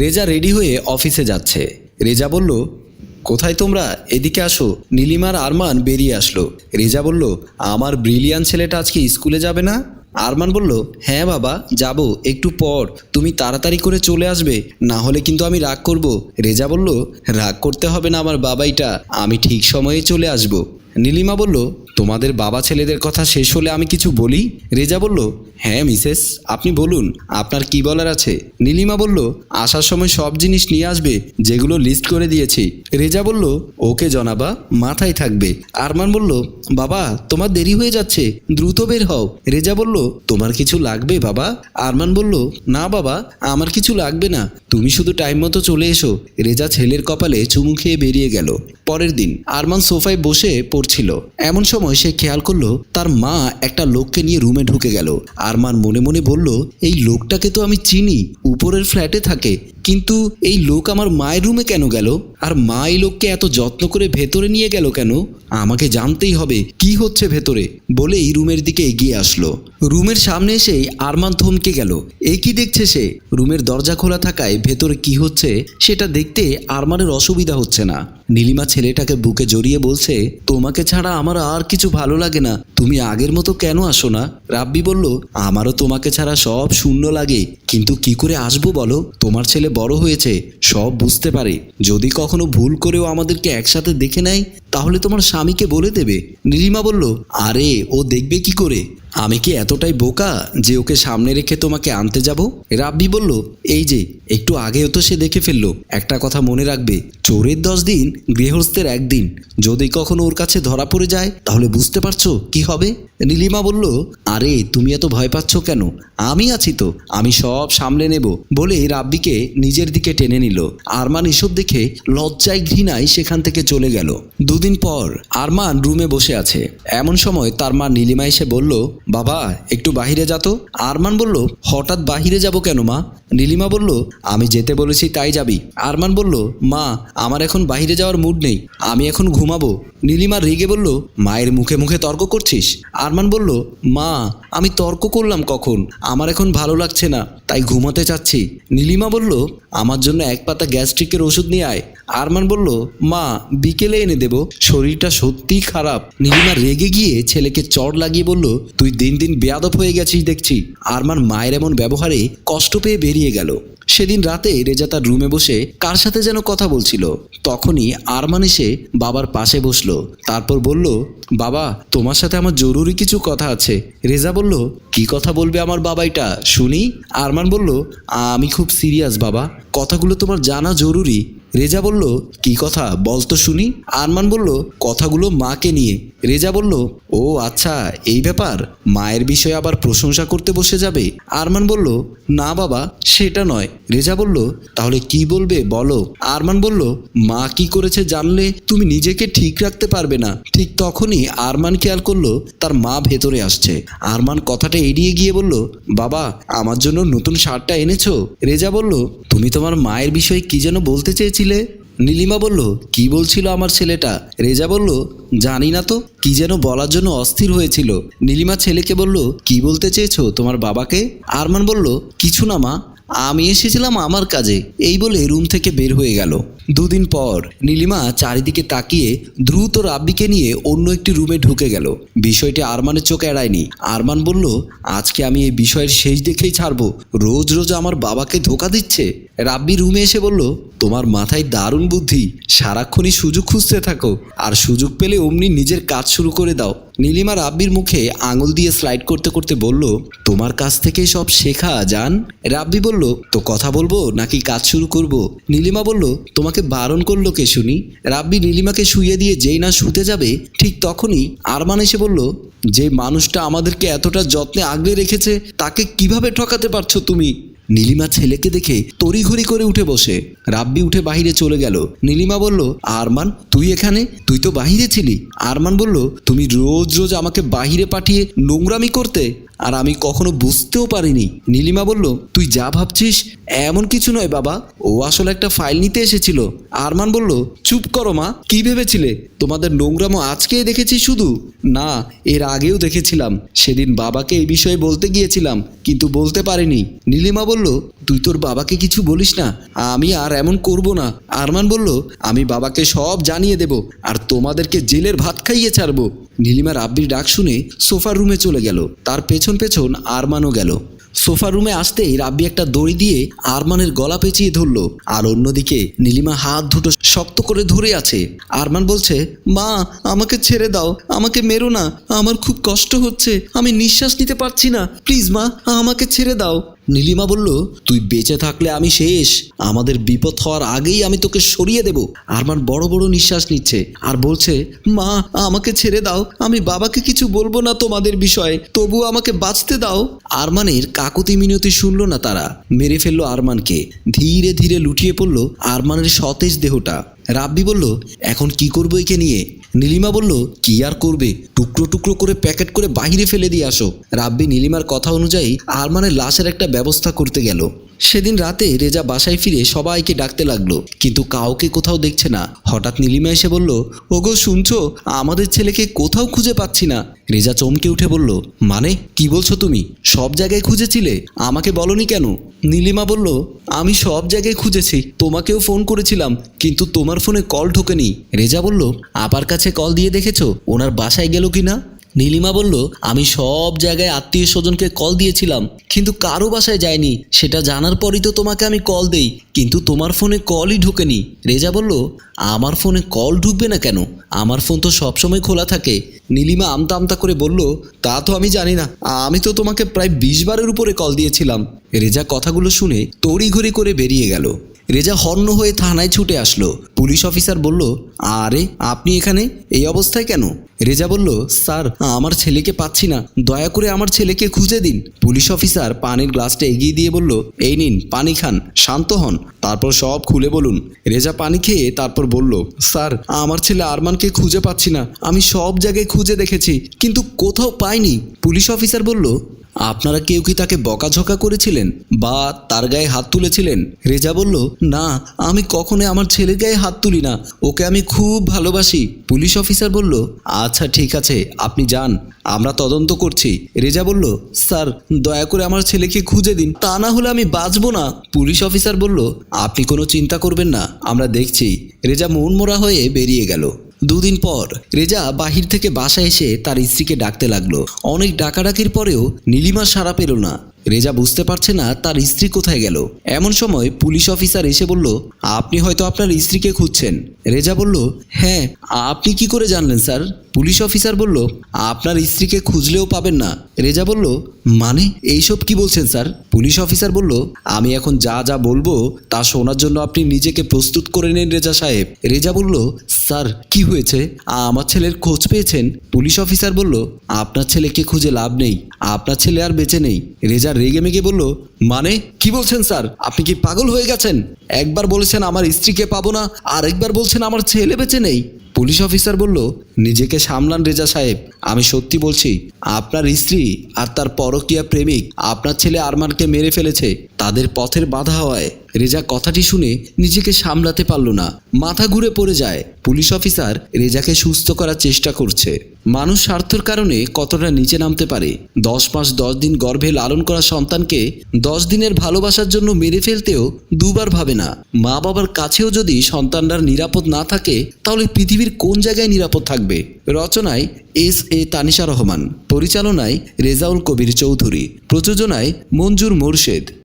Reza ready হয়ে অফিসে যাচ্ছে। রেজা বলল, কোথায় তোমরা? এদিকে আসো। নীলিমার আরমান বেরিয়ে আসলো। রেজা বলল, আমার ব্রিলিয়ান ছেলেটা আজকে স্কুলে যাবে না? আরমান বলল হ্যাঁ বাবা, যাব। একটু পর। তুমি তাড়াতাড়ি করে চলে আসবে, না হলে কিন্তু আমি রাগ করব। রেজা বলল, রাগ করতে হবে না আমার বাবাইটা। আমি ঠিক সময়ে চলে আসব। নীলিমা বলল, তোমাদের বাবা ছেলেদের কথা শেষ হলে আমি কিছু বলি? রেজা বলল হ্যাঁ মিসেস, আপনি বলুন, আপনার কি বলার আছে? নীলিমা বলল, আসার সময় সব জিনিস নিয়ে আসবে, যেগুলো লিস্ট করে দিয়েছি। রেজা বলল, ওকে জনাবা, মাথায় থাকবে। আরমান বলল, বাবা, তোমার দেরি হয়ে যাচ্ছে, দ্রুত বের হও। রেজা বলল, তোমার কিছু লাগবে, বাবা? আরমান বলল, না, বাবা, আমার কিছু লাগবে না, তুমি শুধু টাইম মতো চলে এসো। রেজা ছেলের কপালে চুমু খেয়ে বেরিয়ে গেল। পরের দিন, আরমান সোফায় বসে পড়ছিল এমন সময় সে খেয়াল করল, তার মা একটা লোককে নিয়ে রুমে ঢুকে গেল। আরমান মনে মনে বলল, এই লোকটাকে তো আমি চিনি, উপরের ফ্ল্যাটে থাকে। কিন্তু এই লোক আমার মায়ের রুমে কেন গেল? আর মা এই লোককে এত যত্ন করে ভেতরে নিয়ে গেল কেন? আমাকে জানতেই হবে কি হচ্ছে ভেতরে বলেই রুমের দিকে এগিয়ে আসলো। রুমের সামনে এসেই আরমান থমকে গেল। এই কি দেখছে সে? রুমের দরজা খোলা থাকায় ভেতরে কি হচ্ছে সেটা দেখতে আরমানের অসুবিধা হচ্ছে না। নীলিমা ছেলেটাকে বুকে জড়িয়ে বলছে, তোমাকে ছাড়া আমার আর কিছু ভালো লাগে না। তুমি আগের মতো কেন আসো না? রাব্বি বলল, আমারও তোমাকে ছাড়া সব শূন্য লাগে। কিন্তু কি করে আসব বলো? তোমার ছেলে বড় হয়েছে, সব বুঝতে পারে। যদি কখনো ভুল করেও আমাদেরকে একসাথে দেখে নেয় তাহলে তোমার স্বামীকে বলে দেবে। নীলিমা বলল, আরে, ও দেখবে কি করে? আমি কি এতটাই বোকা যে ওকে সামনে রেখে তোমাকে আনতে যাব? রাব্বি বলল, এই যে, একটু আগেও তো সে দেখে ফেলল। একটা কথা মনে রাখবে, চোরের দশ দিন, গৃহস্থের একদিন। যদি কখনো ওর কাছে ধরা পড়ে যায়, তাহলে বুঝতে পারছ কি হবে? নীলিমা বলল, আরে, তুমি এত ভয় পাচ্ছ কেন? আমি আছি তো, আমি সব সামলে নেব। বলে রাব্বিকে নিজের দিকে টেনে নিল। আরমান এসব দেখে লজ্জায় ঘৃণায় সেখান থেকে চলে গেল। দুদিন পর আরমান রুমে বসে আছে। এমন সময় তার মা নীলিমা এসে বলল, বাবা, একটু বাহিরে যাতো আরমান বলল, হঠাৎ বাহিরে যাব কেন, মা? নীলিমা বলল, আমি যেতে বলেছি তাই যাবি। আরমান বলল, মা, আমার এখন বাইরে যাওয়ার মুড নেই, আমি এখন ঘুমাবো। নীলিমা রেগে বলল, মায়ের মুখে মুখে তর্ক করছিস? আরমান বলল, মা, আমি তর্ক করলাম কখন? আমার এখন ভালো লাগছে না, তাই ঘুমাতে চাচ্ছি। নীলিমা বলল, আমার জন্য এক পাতা গ্যাস্ট্রিকের ওষুধ নিয়ে আয়। আরমান বলল, মা, বিকেলে এনে দেব। শরীরটা সত্যিই খারাপ। নীলিমা রেগে গিয়ে ছেলেকে চড় লাগিয়ে বলল, তুই দিন দিন বেয়াদব হয়ে গেছিস দেখছি। আরমান মায়ের এমন ব্যবহারে কষ্ট পেয়ে বেরিয়ে গেল। সেদিন রাতে রেজা তার রুমে বসে কার সাথে যেন কথা বলছিল। তখনই আরমান এসে বাবার পাশে বসল। তারপর বলল, বাবা, তোমার সাথে আমার জরুরি কিছু কথা আছে। রেজা বলল, কি কথা বলবে আমার বাবাইটা শুনি। আরমান বলল, আমি খুব সিরিয়াস বাবা। কথাগুলো তোমার জানা জরুরি। রেজা বলল, কি কথা? বল তো শুনি। আরমান বলল, কথাগুলো মাকে নিয়ে। রেজা বলল, ও আচ্ছা এই ব্যাপার? মায়ের বিষয়ে আবার প্রশংসা করতে বসে যাবে? আরমান বলল, না বাবা, সেটা নয়। রেজা বলল, তাহলে কি বলবে বলো? আরমান বলল, মা কি করেছে জানলে তুমি নিজেকে ঠিক রাখতে পারবে না। ঠিক তখনই আরমান খেয়াল করল, তার মা ভেতরে আসছে। আরমান কথাটা এড়িয়ে গিয়ে বলল, বাবা, আমার জন্য নতুন শার্টটা এনেছো? রেজা বলল, তুমি তোমার মায়ের বিষয়ে কি যেন বলতে চেয়েছিলে? নীলিমা বলল, কি বলছিল আমার ছেলেটা? রেজা বলল, জানি না তো, কি যেন বলার জন্য অস্থির হয়েছিল। নীলিমা ছেলেকে বলল, কি বলতে চেয়েছো তোমার বাবাকে? আরমান বলল, কিছু না মা, আমি এসেছিলাম আমার কাজে। এই বলে রুম থেকে বের হয়ে গেল। দুদিন পর নীলিমা চারিদিকে তাকিয়ে দ্রুত রাব্বিকে নিয়ে অন্য একটি রুমে ঢুকে গেল। বিষয়টি আরমানের চোখে এড়ায়নি। আরমান বলল, আজকে আমি এই বিষয়ের শেষ দেখেই ছাড়বো। রোজ রোজ আমার বাবাকে ধোকা দিচ্ছে। রাব্বি রুমে এসে বলল, তোমার মাথায় দারুণ বুদ্ধি। সারাক্ষণই সুযোগ খুঁজতে থাকো। আর সুযোগ পেলে অমনি নিজের কাজ শুরু করে দাও। নীলিমা রাব্বির মুখে আঙুল দিয়ে স্লাইড করতে করতে বলল, তোমার কাছ থেকে সব শেখা, জান? রাব্বি বলল, তো কথা বলব নাকি কাজ শুরু করব? নীলিমা বলল, তোমাকে বারণ করল কে শুনি? রাব্বি নীলিমাকে শুইয়ে দিয়ে যেই না শুতে যাবে, ঠিক তখনই আরমান এসে বলল যে মানুষটা আমাদেরকে এতটা যত্নে আগলে রেখেছে, তাকে কীভাবে ঠকাতে পারছ তুমি? নীলিমা ছেলেকে দেখে তড়িঘড়ি করে উঠে বসে। রাব্বি উঠে বাহিরে চলে গেল। নীলিমা বলল, আরমান, তুই এখানে? তুই তো বাহিরে ছিলি? আরমান বলল, তুমি রোজ রোজ আমাকে বাহিরে পাঠিয়ে নোংরামি করতে আর আমি কখনো বুঝতেও পারিনি। নীলিমা বলল, তুই যা ভাবছিস, এমন কিছু নয় বাবা। ও আসলে একটা ফাইল নিতে এসেছিল। আরমান বলল, চুপ করো মা, কি ভেবেছিলে? তোমাদের নোংরামো আজকেই দেখেছি শুধু? না, এর আগেও দেখেছিলাম। সেদিন বাবাকে এই বিষয়ে বলতে গিয়েছিলাম, কিন্তু বলতে পারিনি। নীলিমা বলল, তুই তোর বাবাকে কিছু বলিস না, আমি আর এমন করব না। আরমান বলল, আমি বাবাকে সব জানিয়ে দেব, আর তোমাদেরকে জেলের ভাত খাইয়ে ছাড়বো। নীলিমার আব্বির ডাক শুনে সোফার রুমে চলে গেল। তার পেছন পেছন পেছন আরমানও গেল। সোফা রুমে আসতেই রাব্বি একটা দড়ি দিয়ে আরমানের গলা পেঁচিয়ে ধরল। আর অন্যদিকে নীলিমা হাত দুটো শক্ত করে ধরে আছে। আরমান বলছে, মা, আমাকে ছেড়ে দাও, আমাকে মেরো না, আমার খুব কষ্ট হচ্ছে, আমি নিঃশ্বাস নিতে পারছি না। প্লিজ মা, আমাকে ছেড়ে দাও। নীলিমা বলল, তুই বেঁচে থাকলে আমি শেষ। আমাদের বিপদ হওয়ার আগেই আমি তোকে সরিয়ে দেব। আরমান বড় বড় নিঃশ্বাস নিচ্ছে আর বলছে, মা, আমাকে ছেড়ে দাও। আমি বাবাকে কিছু বলব না তোমাদের বিষয়ে। তবু আমাকে বাঁচতে দাও। আরমানের কাকুতি মিনতি শুনল না তারা। মেরে ফেলল আরমানকে। ধীরে ধীরে লুটিয়ে পড়ল আরমানের সতেজ দেহটা। রাব্বি বলল, এখন কি করব একে নিয়ে? নীলিমা বলল, কি আর করবে? টুকরো টুকরো করে প্যাকেট করে বাহিরে ফেলে দিয়ে আসো। রাব্বি নীলিমার কথা অনুযায়ী আরমানের লাশের একটা ব্যবস্থা করতে গেল। সেদিন রাতে রেজা বাসায় ফিরে সবাইকে ডাকতে লাগল, কিন্তু কাউকে কোথাও দেখছে না। হঠাৎ নীলিমা এসে বলল, ওগো, শুনছো? আমাদের ছেলেকে কোথাও খুঁজে পাচ্ছি না। রেজা চমকে উঠে বলল মানে কি বলছো তুমি? সব জায়গায় খুঁজেছিলে? আমাকে বলনি কেন? নীলিমা বলল, আমি সব জায়গায় খুঁজেছি, তোমাকেও ফোন করেছিলাম, কিন্তু তোমার ফোনে কল ঢোকেনি। রেজা বলল আপার কাছে কল দিয়ে দেখেছ? ওনার বাসায় গেল কিনা? নীলিমা বলল, আমি সব জায়গায় আত্মীয় স্বজনকে কল দিয়েছিলাম, কিন্তু কারও বাসায় যায়নি। সেটা জানার পরই তো তোমাকে আমি কল দেই, কিন্তু তোমার ফোনে কলই ঢোকেনি। রেজা বলল, আমার ফোনে কল ঢুকবে না কেন? আমার ফোন তো সবসময় খোলা থাকে। নীলিমা আমতা আমতা করে বলল, তা তো আমি জানি না। আমি তো তোমাকে প্রায় বিশ বারের উপরে কল দিয়েছিলাম। রেজা কথাগুলো শুনে তড়িঘড়ি করে বেরিয়ে গেল। রেজা হর্ণ হয়ে থানায় ছুটে আসলো। পুলিশ অফিসার বলল, আরে, আপনি এখানে? এই অবস্থায় কেন? রেজা বলল, স্যার, আমার ছেলেকে পাচ্ছি না। দয়া করে আমার ছেলেকে খুঁজে দিন। পুলিশ অফিসার পানির গ্লাসটা এগিয়ে দিয়ে বলল, এই নিন, পানি খান, শান্ত হন। তারপর সব খুলে বলুন। রেজা পানি খেয়ে তারপর বলল, স্যার, আমার ছেলে আরমানকে খুঁজে পাচ্ছি না। আমি সব জায়গায় খুঁজে দেখেছি, কিন্তু কোথাও পাইনি। পুলিশ অফিসার বলল আপনারা কেউ কি তাকে বকাঝকা করেছিলেন বা তার গায়ে হাত তুলেছিলেন? রেজা বলল, না, আমি কখনো আমার ছেলের গায়ে হাত তুলি না। ওকে আমি খুব ভালোবাসি। পুলিশ অফিসার বলল আচ্ছা ঠিক আছে, আপনি যান, আমরা তদন্ত করছি। রেজা বলল, স্যার, দয়া করে আমার ছেলেকে খুঁজে দিন, তা না হলে আমি বাঁচবো না। পুলিশ অফিসার বলল, আপনি কোনো চিন্তা করবেন না, আমরা দেখছি। রেজা মনমোরা হয়ে বেরিয়ে গেল। দুদিন পর রেজা বাহির থেকে বাসায় এসে তার স্ত্রীকে ডাকতে লাগল। অনেক ডাকাডাকির পরেও নীলিমা সাড়া পেল না। রেজা বুঝতে পারছে না তার স্ত্রী কোথায় গেল। এমন সময় পুলিশ অফিসার এসে বলল, আপনি হয়তো আপনার স্ত্রীকে খুঁজছেন। রেজা বলল হ্যাঁ আপনি কি করে জানলেন, স্যার? পুলিশ অফিসার বলল, আপনার স্ত্রীকে খুঁজলেও পাবেন না। রেজা বলল মানে এইসব কি বলছেন, স্যার? পুলিশ অফিসার বলল, আমি এখন যা যা বলব তা শোনার জন্য আপনি নিজেকে প্রস্তুত করে নিন, রেজা সাহেব। রেজা বলল, স্যার, কি হয়েছে? আমার ছেলের খোঁজ পেয়েছেন? পুলিশ অফিসার বলল, আপনার ছেলেকে খুঁজে লাভ নেই। আপনার ছেলে আর বেঁচে নেই। রেজা রেগে মেগে বলল মানে? কি বলছেন স্যার? আপনি কি পাগল হয়ে গেছেন? একবার বলেছেন আমার স্ত্রীকে পাবো না আর একবার বলছেন আমার ছেলে বেঁচে নেই। পুলিশ অফিসার বলল, নিজেকে সামলান রেজা সাহেব। আমি সত্যি বলছি, আপনার স্ত্রী আর তার পরকীয়া প্রেমিক আপনার ছেলে আরমানকে মেরে ফেলেছে। তাদের পথের বাধা হয় রেজা কথাটি শুনে নিজেকে সামলাতে পারল না। মাথা ঘুরে পড়ে যায়। পুলিশ অফিসার রেজাকে সুস্থ করার চেষ্টা করছে। মানুষ স্বার্থের কারণে কতটা নিচে নামতে পারে? দশ মাস দশ দিন গর্ভে লালন করা সন্তানকে দশ দিনের ভালোবাসার জন্য মেরে ফেলতেও দুবার ভাবে না। মা বাবার কাছেও যদি সন্তানরা নিরাপদ না থাকে, তাহলে পৃথিবীর কোন জায়গায় নিরাপদ থাকবে? রচনায় এস এ তানিশা রহমান, পরিচালনায় রেজাউল কবির চৌধুরী, প্রযোজনায় মঞ্জুর মোরশেদ।